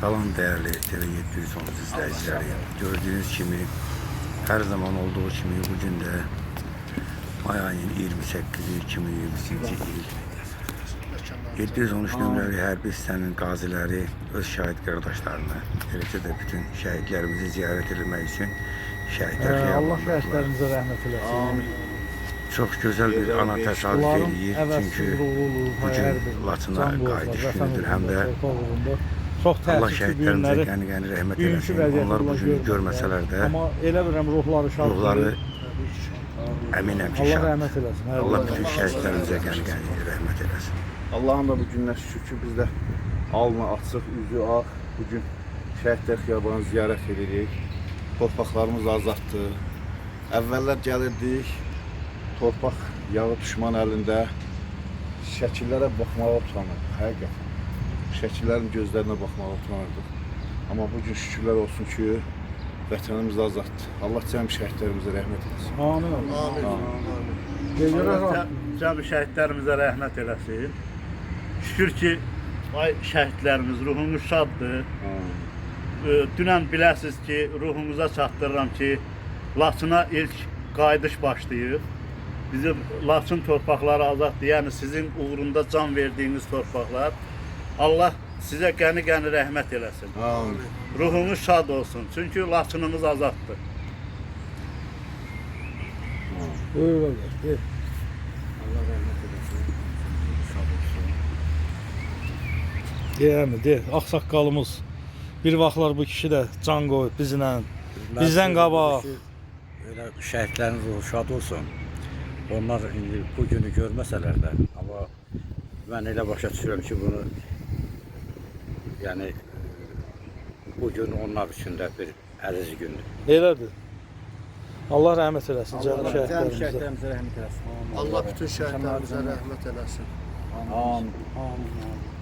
Salam değerli TV 710 izleyicileri. Gördüğünüz gibi her zaman olduğu gibi bugün de May ayının 28'i 2020 il 713 nömrəli hərbi hissənin qaziləri öz şəhid qardaşlarını, eləcə də bütün şəhidlərimizi ziyarət etmək üçün şəhidlər Ee, Allah şəhidlərimizə rəhmət eləsin. Çox gözəl bir ana təsadüf eləyir. Çünki bu gün Laçına qayıdış günüdür. Həm də Çox Allah təəssüf ki, bu şəhidlərimizə günləri qəni-qəni rəhmət bugünkü eləsin. vəziyyəti Onlar bu günü görmədilər. görməsələr də Amma elə bilirəm ruhları şad. ruhları əminəm ki, Allah şad. rəhmət eləsin. Allah bütün şəhidlərimizə qəni-qəni rəhmət eləsin. Allah'ın da bu günler şükür ki biz de alnı açıq, üzü ağ bugün şəhidlər xiyabanı ziyarət edirik. Torpaqlarımız azaddır. Əvvəllər gəlirdik, torpaq yağı düşman əlində şəkillərə baxmağa utanırdıq, həqiqətən. Şəkillərin gözlərinə baxmağa utanırdıq. Amma bugün şükürlər olsun ki, vətənimiz azaddır. Allah cəm şəhidlərimizə rəhmət etsin. Amin. Amin. Gecələr Allah cəmi şəhidlərimizə rəhmət eləsin. Şükür ki, ay şəhidlərimiz ruhumuz şaddır. Ee, Dünən biləsiz ki, ruhumuza çatdırıram ki, Laçına ilk qayıdış başlayıb. Bizim Laçın torpaqları azaddır. Yəni sizin uğrunda can verdiyiniz torpaqlar. Allah sizə qəni-qəni rəhmət eləsin. Amin. Ruhunuz şad olsun. Çünki Laçınımız azaddır. Buyur qardaş. Gel. Deyəmi, de. Ağsaqqalımız bir vaxtlar bu kişi də can qoyub bizlə. Bizdən qabaq. Elə şəhidlərin ruhu şad olsun. Onlar indi bu günü görməsələr də, amma mən elə başa düşürəm ki, bunu yəni bu gün onlar üçün də bir əziz gündür. Elədir. Allah rəhmət eləsin cəmi şəhidlərimizə. Allah bütün şəhidlərimizə rəhmət eləsin. Amin. Amin. amin.